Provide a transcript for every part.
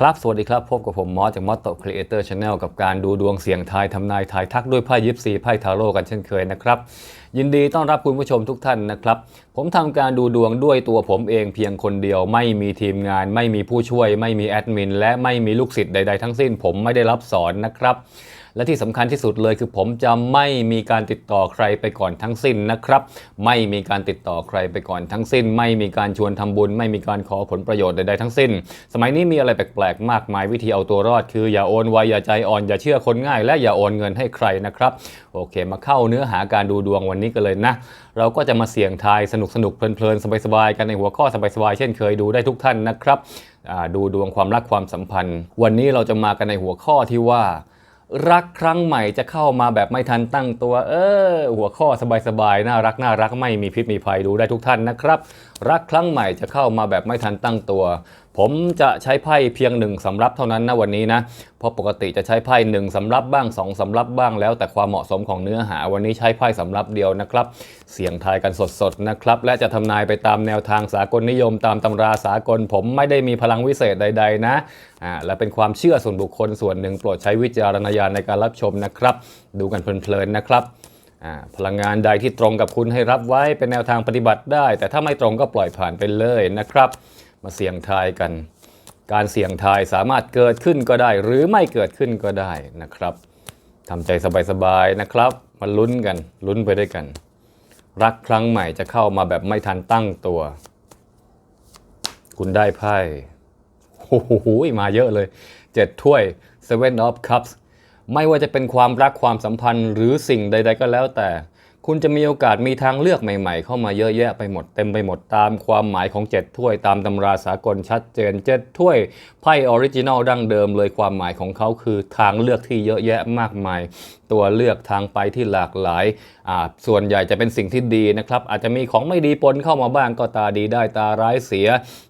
ครับ สวัสดีครับ พบกับผมมอสจากมอสโตครีเอเตอร์ชาแนลกับการดูดวงเสียงทายทำนายทายทักด้วยไพ่ยิปซีไพ่ทาโร่กันเช่นเคยนะครับ ยินดีต้อนรับคุณผู้ชมทุกท่านนะครับ ผมทำการดูดวงด้วยตัวผมเองเพียงคนเดียว ไม่มีทีมงาน ไม่มีผู้ช่วย ไม่มีแอดมิน และไม่มีลูกศิษย์ใด ๆ ทั้งสิ้น ผมไม่ได้รับสอนนะครับ และที่สำคัญที่สุดเลยคือผมจะไม่มีการติดต่อใครไปก่อนทั้งสิ้นนะครับ ไม่มีการติดต่อใครไปก่อนทั้งสิ้น ไม่มีการชวนทำบุญ ไม่มีการขอผลประโยชน์ใดๆทั้งสิ้น สมัยนี้มีอะไรแปลกๆมากมายวิธีเอาตัวรอดคืออย่าโอนไวอย่าใจอ่อนอย่าเชื่อคนง่าย และอย่าโอนเงินให้ใครนะครับ โอเค มาเข้าเนื้อหาการดูดวงวันนี้กันเลยนะ เราก็จะมาเสี่ยงทายสนุกสนุกเพลินๆสบายๆกันในหัวข้อสบายๆเช่นเคยดูได้ทุกท่านนะครับดูดวงความรักความสัมพันธ์ วันนี้เราจะมากันในหัวข้อที่ว่า รักครั้งใหม่จะเข้ามาแบบไม่ทันตั้งตัว เออ หัวข้อสบายๆ น่ารักน่ารักไม่มีพิษมีภัยดูได้ทุกท่านนะครับ รักครั้งใหม่จะเข้ามาแบบไม่ทันตั้งตัว ผมจะใช้ไพ่เพียงหนึ่งสำรับเท่านั้นนะวันนี้นะ เพราะปกติจะใช้ไพ่หนึ่งสำรับบ้างสองสำรับบ้างแล้วแต่ความเหมาะสมของเนื้อหา วันนี้ใช้ไพ่สำรับเดียวนะครับ เสียงทายกันสดๆนะครับ และจะทำนายไปตามแนวทางสากลนิยมตามตำราสากล ผมไม่ได้มีพลังวิเศษใด ๆ นะอ่าและเป็นความเชื่อส่วนบุคคลส่วนหนึ่งโปรดใช้วิจารณญาณในการรับชมนะครับ ดูกันเพลินๆนะครับอ่าพลังงานใดที่ตรงกับคุณให้รับไว้เป็นแนวทางปฏิบัติได้ แต่ถ้าไม่ตรงก็ปล่อยผ่านไปเลยนะครับ มาเสี่ยงทายกัน การเสี่ยงทายสามารถเกิดขึ้นก็ได้ หรือไม่เกิดขึ้นก็ได้นะครับทำใจสบายๆนะครับ มาลุ้นกันลุ้นไปด้วยกัน รักครั้งใหม่จะเข้ามาแบบไม่ทันตั้งตัว คุณได้ไพ่โอ้โหมาเยอะเลยเจ็ดถ้วย Seven of Cups ไม่ว่าจะเป็นความรักความสัมพันธ์หรือสิ่งใด ๆ ก็แล้วแต่ คุณจะมีโอกาสมีทางเลือกใหม่ ๆ เข้ามาเยอะแยะไปหมดเต็มไปหมดตามความหมายของเจ็ดถ้วยตามตำราสากลชัดเจนเจ็ดถ้วยไพ่ออริจินอลดั้งเดิมเลยความหมายของเขาคือทางเลือกที่เยอะแยะมากมายตัวเลือกทางไปที่หลากหลายอ่าส่วนใหญ่จะเป็นสิ่งที่ดีนะครับ อาจจะมีของไม่ดีปนเข้ามาบ้างก็ตาดีได้ตาร้ายเสีย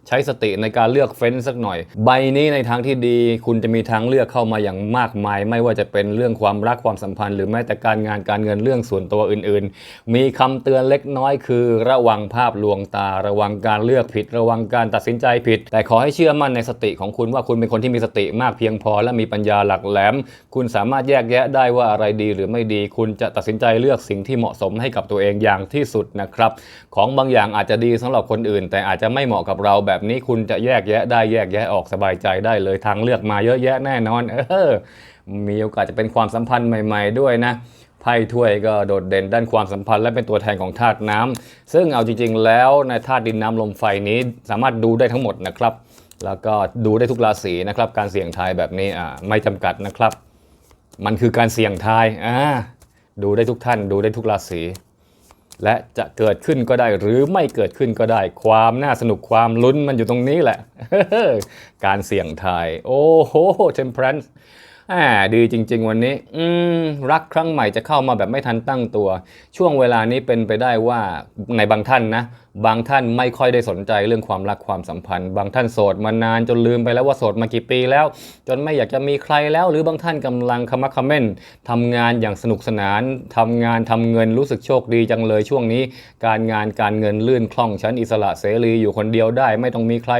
ใช้สติในการเลือกเฟ้นสักหน่อย ใบนี้ในทางที่ดี คุณจะมีทางเลือกเข้ามาอย่างมากมาย ไม่ว่าจะเป็นเรื่องความรักความสัมพันธ์ หรือแม้แต่การงานการเงินเรื่องส่วนตัวอื่นๆ มีคำเตือนเล็กน้อยคือ ระวังภาพลวงตา ระวังการเลือกผิด ระวังการตัดสินใจผิด แต่ขอให้เชื่อมั่นในสติของคุณว่าคุณเป็นคนที่มีสติมากเพียงพอ และมีปัญญาหลักแหลม คุณสามารถแยกแยะได้ว่าอะไรดีหรือไม่ดี คุณจะตัดสินใจเลือกสิ่งที่เหมาะสมให้กับตัวเองอย่างที่สุดนะครับ ของบางอย่างอาจจะดีสำหรับคนอื่น แต่อาจจะไม่เหมาะกับเราแบบนี้คุณจะแยกแยะได้แยกแยะออกสบายใจได้เลยทางเลือกมาเยอะแยะแน่นอนเออมีโอกาสจะเป็นความสัมพันธ์ใหม่ ๆ ด้วยนะไพ่ถ้วยก็โดดเด่นด้านความสัมพันธ์และเป็นตัวแทนของธาตุน้ำซึ่งเอาจริง ๆ แล้วในธาตุดินน้ำลมไฟนี้สามารถดูได้ทั้งหมดนะครับ แล้วก็ดูได้ทุกราศีนะครับ การเสี่ยงทายแบบนี้ไม่จำกัดนะครับ มันคือการเสี่ยงทายอ่าดูได้ทุกท่าน ดูได้ทุกราศีและจะเกิดขึ้นก็ได้หรือไม่เกิดขึ้นก็ได้ ความน่าสนุกความลุ้นมันอยู่ตรงนี้แหละ การเสี่ยงทาย โอ้โห temperance อ่าดีจริง ๆ วันนี้ อืมรักครั้งใหม่จะเข้ามาแบบไม่ทันตั้งตัว ช่วงเวลานี้เป็นไปได้ว่าในบางท่านนะ บางท่านไม่ค่อยได้สนใจเรื่องความรักความสัมพันธ์ บางท่านโสดมานานจนลืมไปแล้วว่าโสดมากี่ปีแล้ว จนไม่อยากจะมีใครแล้ว หรือบางท่านกำลังคมักเขม้นทำงานอย่างสนุกสนานทำงานทำเงินรู้สึกโชคดีจังเลยช่วงนี้ การงานการเงินลื่นคล่องฉันอิสระเสรีอยู่คนเดียวได้ ไม่ต้องมีใคร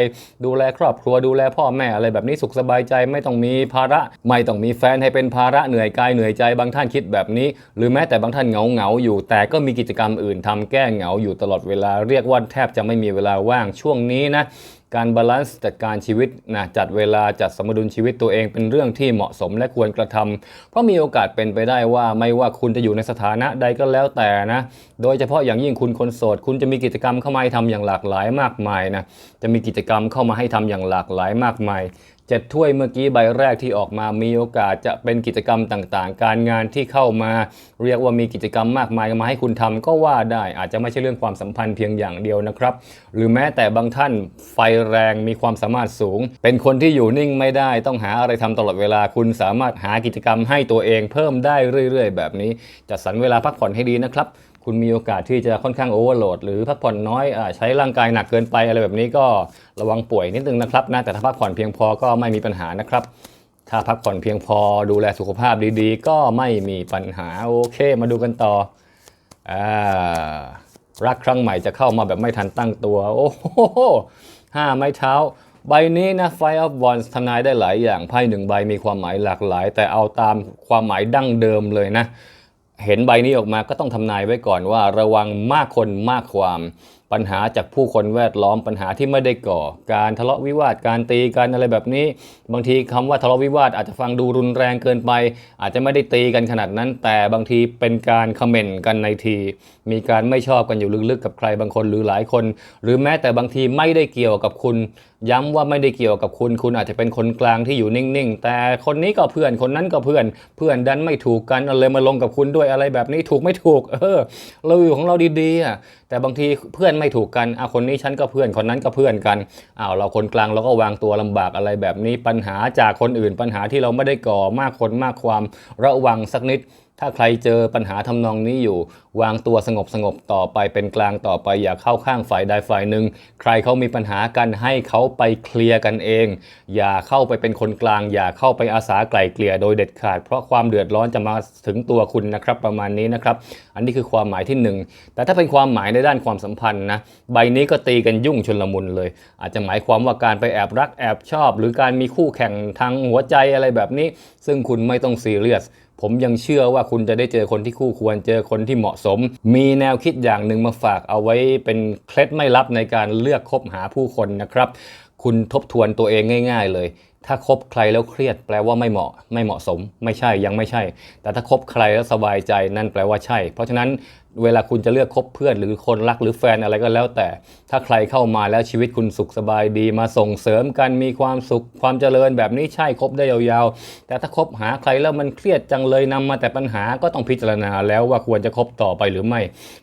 ดูแลครอบครัวดูแลพ่อแม่อะไรแบบนี้สุขสบายใจ ไม่ต้องมีภาระ ไม่ต้องมีแฟนให้เป็นภาระเหนื่อยกายเหนื่อยใจ บางท่านคิดแบบนี้ หรือแม้แต่บางท่านเหงาเหงาอยู่ แต่ก็มีกิจกรรมอื่นทำแก้เหงาอยู่ตลอดเวลาเรียกว่าแทบจะไม่มีเวลาว่างช่วงนี้นะการบาลานซ์จัดการชีวิตนะจัดเวลาจัดสมดุลชีวิตตัวเองเป็นเรื่องที่เหมาะสมและควรกระทำเพราะมีโอกาสเป็นไปได้ว่าไม่ว่าคุณจะอยู่ในสถานะใดก็แล้วแต่นะโดยเฉพาะอย่างยิ่งคุณคนโสด คุณจะมีกิจกรรมเข้ามาให้ทำอย่างหลากหลายมากมายนะจะมีกิจกรรมเข้ามาให้ทำอย่างหลากหลายมากมาย เจ็ดถ้วยเมื่อกี้ใบแรกที่ออกมามีโอกาสจะเป็นกิจกรรมต่างๆ การงานที่เข้ามา เรียกว่ามีกิจกรรมมากมายมาให้คุณทำก็ว่าได้อาจจะไม่ใช่เรื่องความสัมพันธ์เพียงอย่างเดียวนะครับ หรือแม้แต่บางท่านไฟแรงมีความสามารถสูง เป็นคนที่อยู่นิ่งไม่ได้ ต้องหาอะไรทำตลอดเวลาคุณสามารถหากิจกรรมให้ตัวเองเพิ่มได้เรื่อย ๆ แบบนี้จัดสรรเวลาพักผ่อนให้ดีนะครับ คุณมีโอกาสที่จะค่อนข้างโอเวอร์โหลดหรือพักผ่อนน้อยอใช้ร่างกายหนักเกินไปอะไรแบบนี้ก็ระวังป่วยนิดนึงนะครับนะแต่ถ้าพักผ่อนเพียงพอก็ไม่มีปัญหานะครับ ถ้าพักผ่อนเพียงพอดูแลสุขภาพดีๆ ก็ไม่มีปัญหาโอเค มาดูกันต่ออารักครั้งใหม่จะเข้ามาแบบไม่ทันตั้งตัว โอ้โหห้าไม้เท้าใบนี้นะ Five of Wands ทำนายได้หลายอย่างไพ่หนึ่งใบมีความหมายหลากหลาย แต่เอาตามความหมายดั้งเดิมเลยนะ เห็นใบนี้ออกมาก็ต้องทำนายไว้ก่อนว่าระวังมากคนมากความปัญหาจากผู้คนแวดล้อมปัญหาที่ไม่ได้ก่อ การทะเลาะวิวาทการตีกันอะไรแบบนี้ บางทีคำว่าทะเลาะวิวาทอาจจะฟังดูรุนแรงเกินไป อาจจะไม่ได้ตีกันขนาดนั้น แต่บางทีเป็นการคอมเมนต์กันในที มีการไม่ชอบกันอยู่ลึกๆกับใครบางคนหรือหลายคน หรือแม้แต่บางทีไม่ได้เกี่ยวกับคุณ ย้ำว่าไม่ได้เกี่ยวกับคุณ คุณอาจจะเป็นคนกลางที่อยู่นิ่งๆ แต่คนนี้ก็เพื่อนคนนั้นก็เพื่อน เพื่อนดันไม่ถูกกันเลยมาลงกับคุณด้วยอะไรแบบนี้ถูกไม่ถูก เออเราอยู่ของเราดีๆอะแต่บางทีเพื่อนไม่ถูกกันอะคนนี้ฉันก็เพื่อนคนนั้นก็เพื่อนกันอ้าวเราคนกลางเราก็วางตัวลำบากอะไรแบบนี้ปัญหาจากคนอื่นปัญหาที่เราไม่ได้ก่อมากคนมากความระวังสักนิด ถ้าใครเจอปัญหาทำนองนี้อยู่ วางตัวสงบสงบต่อไปเป็นกลางต่อไปอย่าเข้าข้างฝ่ายใดฝ่ายหนึ่งใครเขามีปัญหากันให้เขาไปเคลียร์กันเอง อย่าเข้าไปเป็นคนกลาง อย่าเข้าไปอาสาไกล่เกลี่ยโดยเด็ดขาด เพราะความเดือดร้อนจะมาถึงตัวคุณนะครับประมาณนี้นะครับ อันนี้คือความหมายที่หนึ่งแต่ถ้าเป็นความหมายในด้านความสัมพันธ์นะใบนี้ก็ตีกันยุ่งชนลมุนเลย อาจจะหมายความว่าการไปแอบรักแอบชอบ หรือการมีคู่แข่งทางหัวใจอะไรแบบนี้ ซึ่งคุณไม่ต้องซีเรียส ผมยังเชื่อว่าคุณจะได้เจอคนที่คู่ควรเจอคนที่เหมาะสม มีแนวคิดอย่างหนึ่งมาฝากเอาไว้เป็นเคล็ดไม่ลับในการเลือกคบหาผู้คนนะครับ คุณทบทวนตัวเองง่าย ๆ เลย ถ้าคบใครแล้วเครียดแปลว่าไม่เหมาะ ไม่เหมาะสม ไม่ใช่ยังไม่ใช่ แต่ถ้าคบใครแล้วสบายใจนั่นแปลว่าใช่ เพราะฉะนั้น เวลาคุณจะเลือกคบเพื่อน หรือคนรักหรือแฟนอะไรก็แล้วแต่ ถ้าใครเข้ามาแล้วชีวิตคุณสุขสบายดี มาส่งเสริมกันมีความสุขความเจริญแบบนี้ใช่คบได้ยาวๆ แต่ถ้าคบหาใครแล้วมันเครียดจังเลยนำมาแต่ปัญหาก็ต้องพิจารณาแล้วว่าควรจะคบต่อไปหรือไม่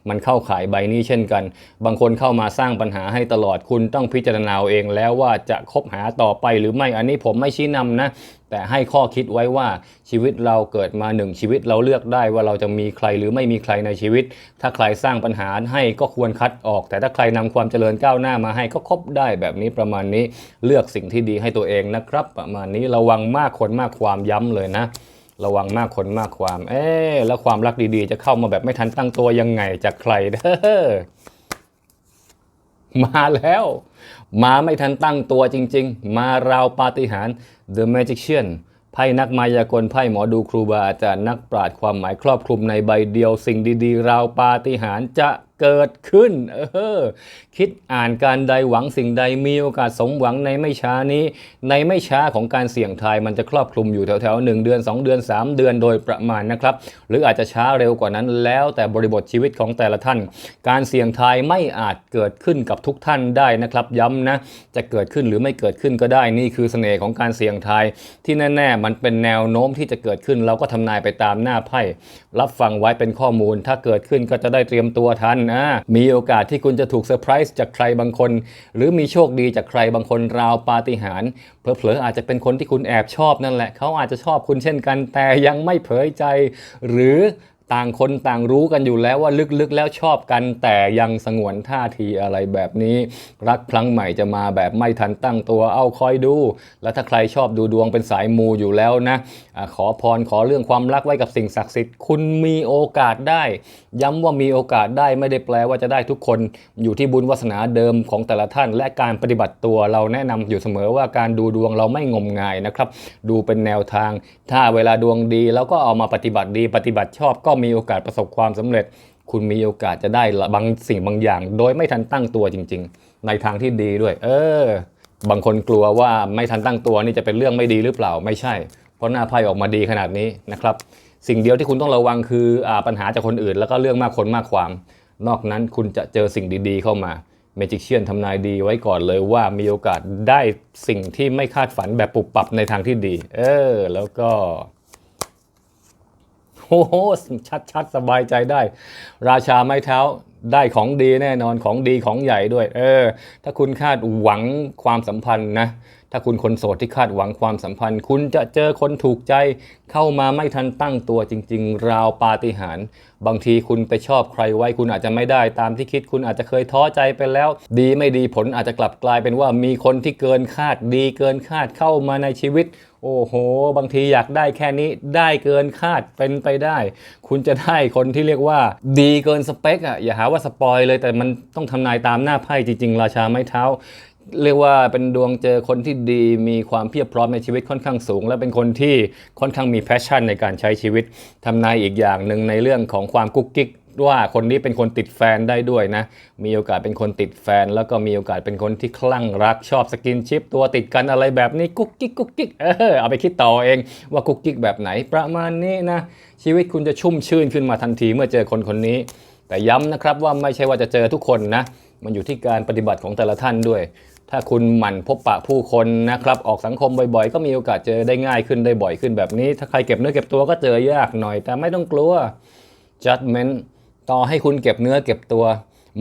มันเข้าขายใบนี้เช่นกัน บางคนเข้ามาสร้างปัญหาให้ตลอดคุณต้องพิจารณาเอาเองแล้วว่าจะคบหาต่อไปหรือไม่อันนี้ผมไม่ชี้นำนะ แต่ให้ข้อคิดไว้ว่าชีวิตเราเกิดมาหนึ่งชีวิตเราเลือกได้ว่าเราจะมีใครหรือไม่มีใครในชีวิต ถ้าใครสร้างปัญหาให้ก็ควรคัดออก แต่ถ้าใครนำความเจริญก้าวหน้ามาให้ก็คบได้แบบนี้ประมาณนี้เลือกสิ่งที่ดีให้ตัวเองนะครับ ประมาณนี้ระวังมากคนมากความย้ำเลยนะระวังมากคนมากความ เอ๊แล้วความรักดีๆ จะเข้ามาแบบไม่ทันตั้งตัวยังไงจากใครเด้อ มาแล้ว มาไม่ทันตั้งตัวจริง ๆ มาราวปาฏิหาริย์ The Magician ไพ่นักมายากลไพ่หมอดูครูบาอาจารย์นักปราชญ์ความหมายครอบคลุมในใบเดียวสิ่งดีๆ ราวปาฏิหาริย์จะ เกิดขึ้น เออ คิดอ่านการใดหวังสิ่งใดมีโอกาสสมหวังในไม่ช้านี้ ในไม่ช้าของการเสี่ยงทายมันจะครอบคลุมอยู่แถวๆ1เดือน 2 เดือน 3 เดือนโดยประมาณนะครับ หรืออาจจะช้าเร็วกว่านั้นแล้วแต่บริบทชีวิตของแต่ละท่าน การเสี่ยงทายไม่อาจเกิดขึ้นกับทุกท่านได้นะครับย้ำนะจะเกิดขึ้นหรือไม่เกิดขึ้นก็ได้นี่คือเสน่ห์ของการเสี่ยงทายที่แน่ๆมันเป็นแนวโน้มที่จะเกิดขึ้นเราก็ทำนายไปตามหน้าไพ่รับฟังไว้เป็นข้อมูล ถ้าเกิดขึ้นก็จะได้เตรียมตัวทันนะ มีโอกาสที่คุณจะถูกเซอร์ไพรส์จากใครบางคน หรือมีโชคดีจากใครบางคนราวปาฏิหาริย์เผลอๆอาจจะเป็นคนที่คุณแอบชอบนั่นแหละเขาอาจจะชอบคุณเช่นกัน แต่ยังไม่เผยใจ หรือ ต่างคนต่างรู้กันอยู่แล้วว่าลึกๆแล้วชอบกัน แต่ยังสงวนท่าทีอะไรแบบนี้ รักครั้งใหม่จะมาแบบไม่ทันตั้งตัวเอาคอยดู แล้วถ้าใครชอบดูดวงเป็นสายมูอยู่แล้วนะอะขอพรขอเรื่องความรักไว้กับสิ่งศักดิ์สิทธิ์ คุณมีโอกาสได้ ย้ำว่ามีโอกาสได้ไม่ได้แปลว่าจะได้ทุกคนอยู่ที่บุญวาสนาเดิมของแต่ละท่าน และการปฏิบัติตัวเราแนะนำอยู่เสมอว่าการดูดวงเราไม่งมงายนะครับ ดูเป็นแนวทาง ถ้าเวลาดวงดีแล้วก็เอามาปฏิบัติดีปฏิบัติชอบก็มีโอกาสประสบความสำเร็จ คุณมีโอกาสจะได้บางสิ่งบางอย่าง โดยไม่ทันตั้งตัวจริง ๆ ในทางที่ดีด้วย เออ บางคนกลัวว่าไม่ทันตั้งตัวนี่จะเป็นเรื่องไม่ดีหรือเปล่าไม่ใช่ เพราะหน้าไพ่ออกมาดีขนาดนี้นะครับสิ่งเดียวที่คุณต้องระวังคืออปัญหาจากคนอื่น แล้วก็เรื่องมากคนมากความ นอกนั้นคุณจะเจอสิ่งดีๆเข้ามาเมจิเชียนทำนายดีไว้ก่อนเลยว่ามีโอกาสได้สิ่งที่ไม่คาดฝันแบบปุบปับในทางที่ดี เออ แล้วก็ โอ้โหชัดชัดๆสบายใจได้ ราชาไม้เท้าได้ของดีแน่นอนของดีของใหญ่ด้วย เออ ถ้าคุณคาดหวังความสัมพันธ์นะ ถ้าคุณคนโสดที่คาดหวังความสัมพันธ์ คุณจะเจอคนถูกใจเข้ามาไม่ทันตั้งตัวจริง ๆ ราวปาฏิหาริย์บางทีคุณไปชอบใครไว้คุณอาจจะไม่ได้ตามที่คิดคุณอาจจะเคยท้อใจไปแล้ว ดีไม่ดีผลอาจจะกลับกลายเป็นว่ามีคนที่เกินคาดดีเกินคาดเข้ามาในชีวิตโอ้โห บางทีอยากได้แค่นี้ได้เกินคาดเป็นไปได้ คุณจะได้คนที่เรียกว่า ดีเกินสเปคอะอย่าหาว่าสปอยเลยแต่มันต้องทำนายตามหน้าไพ่จริง ๆ ราชาไม้เท้า เรียกว่าเป็นดวงเจอคนที่ดีมีความเพียบพร้อมในชีวิตค่อนข้างสูง และเป็นคนที่ค่อนข้างมีแพชชั่นในการใช้ชีวิตทำนายอีกอย่างหนึ่งในเรื่องของความกุ๊กกิ๊กว่าคนนี้เป็นคนติดแฟนได้ด้วยนะ มีโอกาสเป็นคนติดแฟน แล้วก็มีโอกาสเป็นคนที่คลั่งรักชอบสกินชิป ตัวติดกันอะไรแบบนี้กุ๊กกิ๊กกุ๊กกิ๊กเออเอาไปคิดต่อเองว่ากุ๊กกิ๊กแบบไหนประมาณนี้นะ ชีวิตคุณจะชุ่มชื่นขึ้นมาทันทีเมื่อเจอคนคนนี้ แต่ย้ำนะครับว่าไม่ใช่ว่าจะเจอทุกคนนะ มันอยู่ที่การปฏิบัติของแต่ละท่านด้วย ถ้าคุณหมั่นพบปะผู้คนนะครับ ออกสังคมบ่อยๆ ก็มีโอกาสเจอได้ง่ายขึ้นได้บ่อยขึ้นแบบนี้ ถ้าใครเก็บเนื้อเก็บตัวก็เจอยากหน่อย แต่ไม่ต้องกลัว judgment ต่อให้คุณเก็บเนื้อเก็บตัว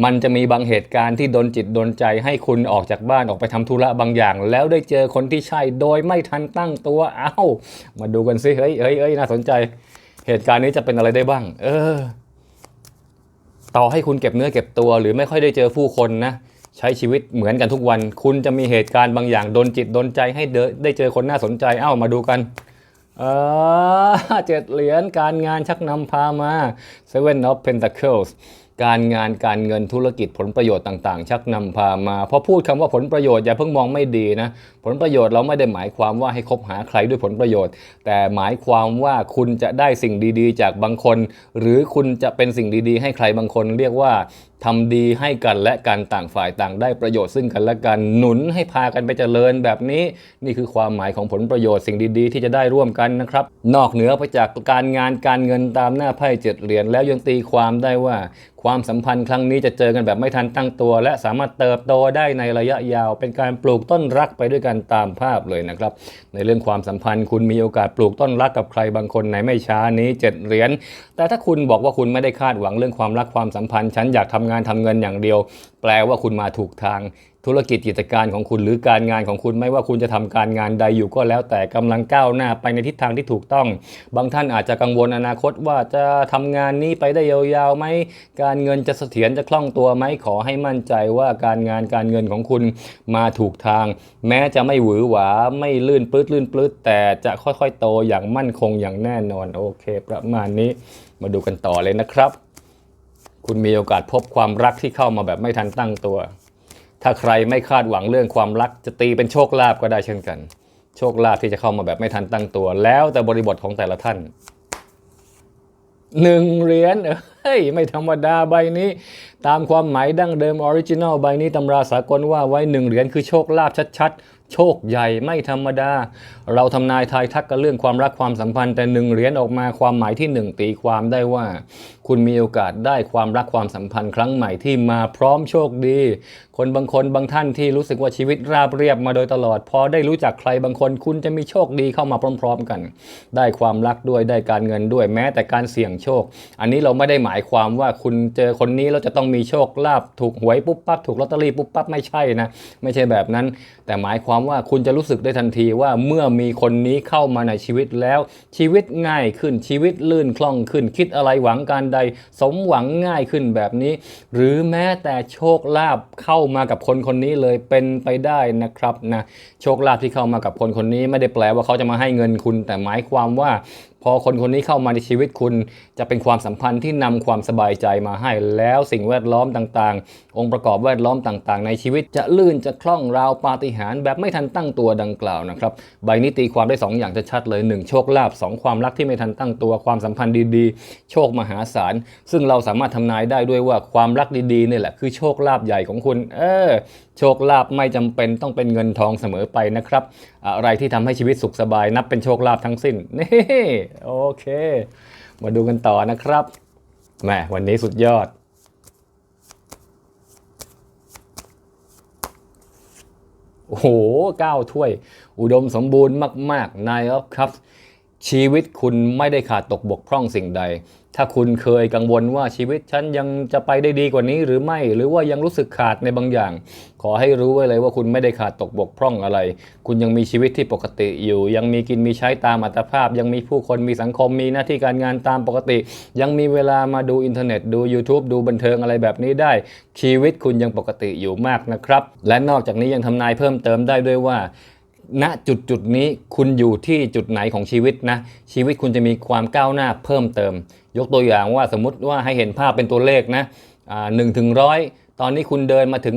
มันจะมีบางเหตุการณ์ที่ดนจิตดนใจให้คุณออกจากบ้านออกไปทำธุระบางอย่าง แล้วได้เจอคนที่ใช่โดยไม่ทันตั้งตัวเอ้า มาดูกันสิเฮ้ยเฮ้ยเฮ้ยน่าสนใจ เหตุการณ์นี้จะเป็นอะไรได้บ้าง เออ ต่อให้คุณเก็บเนื้อเก็บตัว หรือไม่ค่อยได้เจอผู้คนนะ ใช้ชีวิตเหมือนกันทุกวัน คุณจะมีเหตุการณ์บางอย่างโดนจิตโดนใจให้เดได้เจอคนน่าสนใจ เอ้ามาดูกัน เออเจ็ดเหรียญการงานชักนำพามา Seven of Pentacles การงานการเงินธุรกิจผลประโยชน์ต่างๆ ชักนำพามาพอพูดคำว่าผลประโยชน์อย่าเพิ่งมองไม่ดีนะ ผลประโยชน์เราไม่ได้หมายความว่าให้คบหาใครด้วยผลประโยชน์ แต่หมายความว่าคุณจะได้สิ่งดีๆ จากบางคน หรือคุณจะเป็นสิ่งดีๆ ให้ใครบางคน เรียกว่า ทำดีให้กันและกันต่างฝ่ายต่างได้ประโยชน์ซึ่งกันและกันหนุนให้พากันไปเจริญแบบนี้ นี่คือความหมายของผลประโยชน์สิ่งดีๆ ที่จะได้ร่วมกันนะครับ นอกเหนือไปจากการงานการเงินตามหน้าไพ่เจ็ดเหรียญแล้วยังตีความได้ว่า ความสัมพันธ์ครั้งนี้จะเจอกันแบบไม่ทันตั้งตัว และสามารถเติบโตได้ในระยะยาว เป็นการปลูกต้นรักไปด้วยกันตามภาพเลยนะครับ ในเรื่องความสัมพันธ์คุณมีโอกาสปลูกต้นรักกับใครบางคนในไม่ช้านี้เจ็ดเหรียญแต่ถ้าคุณบอกว่าคุณไม่ได้คาดหวังเรื่องความรักความสัมพันธ์ฉันอยากทำงานทำเงินอย่างเดียว แปลว่าคุณมาถูกทาง ธุรกิจกิจการของคุณหรือการงานของคุณไม่ว่าคุณจะทำการงานใดอยู่ก็แล้วแต่กำลังก้าวหน้าไปในทิศทางที่ถูกต้อง บางท่านอาจจะกังวลอนาคตว่าจะทำงานนี้ไปได้ยาวๆไหมการเงินจะเสถียรจะคล่องตัวไหมขอให้มั่นใจว่าการงานการเงินของคุณมาถูกทาง แม้จะไม่หวือหวาไม่ลื่นปลื้ดลื่นปลื้ดแต่จะค่อยๆโตอย่างมั่นคงอย่างแน่นอนโอเค ประมาณนี้มาดูกันต่อเลยนะครับ คุณมีโอกาสพบความรักที่เข้ามาแบบไม่ทันตั้งตัว ถ้าใครไม่คาดหวังเรื่องความรักจะตีเป็นโชคลาภก็ได้เช่นกัน โชคลาภที่จะเข้ามาแบบไม่ทันตั้งตัว แล้วแต่บริบทของแต่ละท่านหนึ่งเหรียญเฮ้ยไม่ธรรมดาใบนี้ ตามความหมายดั้งเดิมออริจินอลใบนี้ตำราสากลว่าไว้หนึ่งเหรียญคือโชคลาภชัดๆ โชคใหญ่ไม่ธรรมดา เราทำนายทายทักกันเรื่องความรักความสัมพันธ์แต่หนึ่งเหรียญออกมาความหมายที่หนึ่งตีความได้ว่าคุณมีโอกาสได้ความรักความสัมพันธ์ครั้งใหม่ที่มาพร้อมโชคดี คนบางคนบางท่านที่รู้สึกว่าชีวิตราบเรียบมาโดยตลอด พอได้รู้จักใครบางคน คุณจะมีโชคดีเข้ามาพร้อม ๆ กัน ได้ความรักด้วยได้การเงินด้วยแม้แต่การเสี่ยงโชค อันนี้เราไม่ได้หมายความว่าคุณเจอคนนี้แล้วจะต้องมีโชคลาภถูกหวยปุ๊บปั๊บถูกลอตเตอรี่ปุ๊บปั๊บไม่ใช่นะไม่ใช่แบบนั้น แต่หมายความว่าคุณจะรู้สึกได้ทันทีว่าเมื่อมีคนนี้เข้ามาในชีวิตแล้วชีวิตง่ายขึ้นชีวิตลื่นคล่องขึ้นคิดอะไรหวังการใดสมหวังง่ายขึ้นแบบนี้ หรือแม้แต่โชคลาภเข้ามากับคนคนนี้เลยเป็นไปได้นะครับนะโชคลาภที่เข้ามากับคนคนนี้ไม่ได้แปลว่าเขาจะมาให้เงินคุณ แต่หมายความว่า พอคนคนนี้เข้ามาในชีวิตคุณ จะเป็นความสัมพันธ์ที่นำความสบายใจมาให้ แล้วสิ่งแวดล้อมต่างๆ องค์ประกอบแวดล้อมต่างๆ ในชีวิตจะลื่นจะคล่องราวปาฏิหาริย์แบบไม่ทันตั้งตัวดังกล่าวนะครับใบนี้ตีความได้สองอย่างชัดๆเลย 1 โชคลาภสองความรักที่ไม่ทันตั้งตัวความสัมพันธ์ดีๆ โชคมหาศาล ซึ่งเราสามารถทำนายได้ด้วยว่าความรักดีๆนี่แหละคือโชคลาภใหญ่ของคุณ เออโชคลาภไม่จำเป็นต้องเป็นเงินทองเสมอไปนะครับ อะไรที่ทำให้ชีวิตสุขสบายนับเป็นโชคลาภทั้งสิ้นนี่โอเค มาดูกันต่อนะครับแหมวันนี้สุดยอด โอ้โหเก้าถ้วย อุดมสมบูรณ์มาก ๆ นายครับ ชีวิตคุณไม่ได้ขาดตกบกพร่องสิ่งใด ถ้าคุณเคยกังวลว่าชีวิตฉันยังจะไปได้ดีกว่านี้หรือไม่ หรือว่ายังรู้สึกขาดในบางอย่าง ขอให้รู้ไว้เลยว่าคุณไม่ได้ขาดตกบกพร่องอะไร คุณยังมีชีวิตที่ปกติอยู่ ยังมีกินมีใช้ตามอัตภาพ ยังมีผู้คนมีสังคมมีหน้าที่การงานตามปกติ ยังมีเวลามาดูอินเทอร์เน็ตดู YouTube ดูบันเทิงอะไรแบบนี้ได้ ชีวิตคุณยังปกติอยู่มากนะครับ และนอกจากนี้ยังทำนายเพิ่มเติมได้ด้วยว่า ณจุดจุดนี้คุณอยู่ที่จุดไหนของชีวิตนะ ชีวิตคุณจะมีความก้าวหน้าเพิ่มเติม ยกตัวอย่างว่าสมมติว่าให้เห็นภาพเป็นตัวเลขนะหนึ่งถึงร้อยตอนนี้คุณเดินมาถึง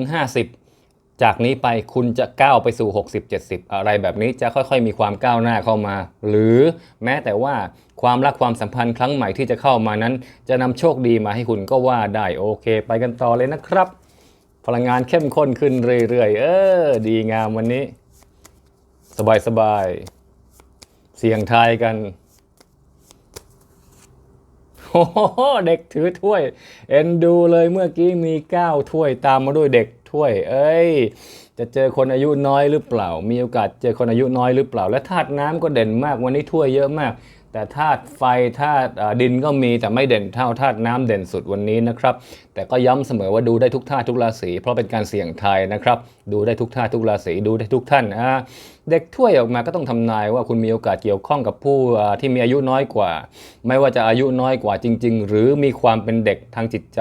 50 จากนี้ไปคุณจะก้าวไปสู่ 60 70 อะไรแบบนี้จะค่อยๆ มีความก้าวหน้าเข้ามา หรือแม้แต่ว่าความรักความสัมพันธ์ครั้งใหม่ที่จะเข้ามานั้น จะนำโชคดีมาให้คุณก็ว่าได้โอเค ไปกันต่อเลยนะครับ พลังงานเข้มข้นขึ้นเรื่อยๆ เออ ดีงามวันนี้ สบายๆเสียงทายกันโอ้โหเด็กถือถ้วย เอ็นดูเลยเมื่อกี้มี9ถ้วยตามมาด้วยเด็กถ้วย เอ้ย จะเจอคนอายุน้อยหรือเปล่า มีโอกาสเจอคนอายุน้อยหรือเปล่า และธาตุน้ำก็เด่นมากวันนี้ถ้วยเยอะมาก แต่ธาตุไฟธาตุดินก็มีแต่ไม่เด่นเท่าธาตุน้ำเด่นสุดวันนี้นะครับ แต่ก็ย้ำเสมอว่าดูได้ทุกธาตุทุกราศีเพราะเป็นการเสี่ยงทายนะครับ ดูได้ทุกธาตุทุกราศีดูได้ทุกท่านอ่า เด็กถ้วยออกมาก็ต้องทำนายว่าคุณมีโอกาสเกี่ยวข้องกับผู้ที่มีอายุน้อยกว่า ไม่ว่าจะอายุน้อยกว่าจริง ๆ หรือมีความเป็นเด็กทางจิตใจ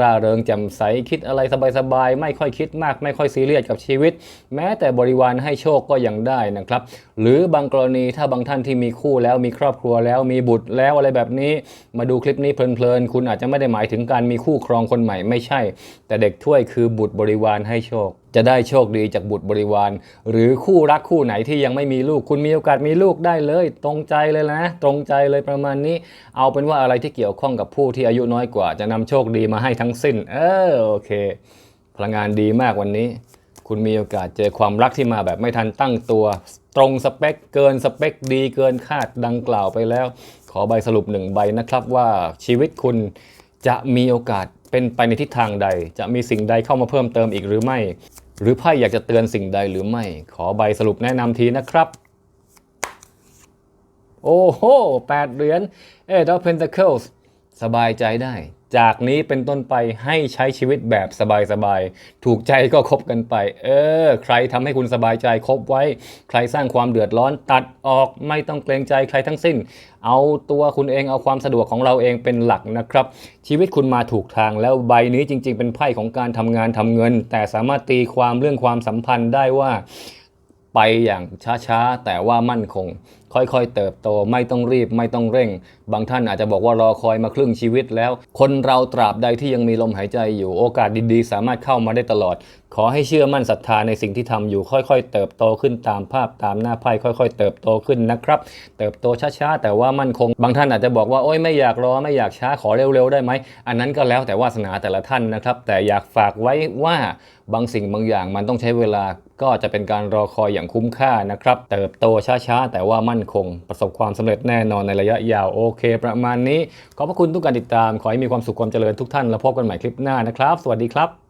ร่าเริงแจ่มใสคิดอะไรสบายๆไม่ค่อยคิดมาก ไม่ค่อยซีเรียสกับชีวิต แม้แต่บริวารให้โชคก็ยังได้นะครับ หรือบางกรณีถ้าบางท่านที่มีคู่แล้วมีครอบครัวแล้วมีบุตรแล้วอะไรแบบนี้ มาดูคลิปนี้เพลินๆคุณอาจจะไม่ได้หมายถึงการมีคู่ครองคนใหม่ไม่ใช่ แต่เด็กถ้วยคือบุตรบริวารให้โชค จะได้โชคดีจากบุตรบริวาร หรือคู่รักคู่ไหนที่ยังไม่มีลูก คุณมีโอกาสมีลูกได้เลย ตรงใจเลยนะ ตรงใจเลยประมาณนี้ เอาเป็นว่าอะไรที่เกี่ยวข้องกับผู้ที่อายุน้อยกว่า จะนำโชคดีมาให้ทั้งสิ้น เออโอเค พลังงานดีมากวันนี้ คุณมีโอกาสเจอความรักที่มาแบบไม่ทันตั้งตัว ตรงสเปคเกินสเปคดีเกินคาดดังกล่าวไปแล้ว ขอใบสรุปหนึ่งใบนะครับว่าชีวิตคุณจะมีโอกาสเป็นไปในทิศทางใด จะมีสิ่งใดเข้ามาเพิ่มเติมอีกหรือไม่ หรือไพ่อยากจะเตือนสิ่งใดหรือไม่ ขอใบสรุปแนะนำทีนะครับ โอ้โหแปดเหรียญ Eight of Pentacles สบายใจได้ จากนี้เป็นต้นไปให้ใช้ชีวิตแบบสบายๆ ถูกใจก็คบกันไป เออ ใครทำให้คุณสบายใจคบไว้ ใครสร้างความเดือดร้อนตัดออกไม่ต้องเกรงใจใครทั้งสิ้น เอาตัวคุณเองเอาความสะดวกของเราเองเป็นหลักนะครับ ชีวิตคุณมาถูกทางแล้วใบนี้จริง ๆ เป็นไพ่ของการทำงานทำเงิน แต่สามารถตีความเรื่องความสัมพันธ์ได้ว่าไปอย่างช้าๆ แต่ว่ามั่นคง ค่อยๆ เติบโตไม่ต้องรีบไม่ต้องเร่ง บางท่านอาจจะบอกว่ารอคอยมาครึ่งชีวิตแล้ว คนเราตราบใดที่ยังมีลมหายใจอยู่โอกาสดีๆ สามารถเข้ามาได้ตลอด ขอให้เชื่อมั่นศรัทธาในสิ่งที่ทำอยู่ค่อยๆ เติบโตขึ้นตามภาพตามหน้าไพ่ค่อย ๆ เติบโตขึ้นนะครับ เติบโตช้าๆแต่ว่ามั่นคง บางท่านอาจจะบอกว่าโอ้ยไม่อยากรอไม่อยากช้าขอเร็วๆได้ไหมอันนั้นก็แล้วแต่วาสนาแต่ละท่านนะครับแต่อยากฝากไว้ว่าบางสิ่งบางอย่างมันต้องใช้เวลาก็จะเป็นการรอคอยอย่างคุ้มค่านะครับ เติบโตช้าๆ แต่ว่ามั่นคง ประสบความสำเร็จแน่นอนในระยะยาวโอเค ประมาณนี้ ขอบพระคุณทุกการติดตาม ขอให้มีความสุขความเจริญทุกท่านแล้วพบกันใหม่คลิปหน้านะครับ สวัสดีครับ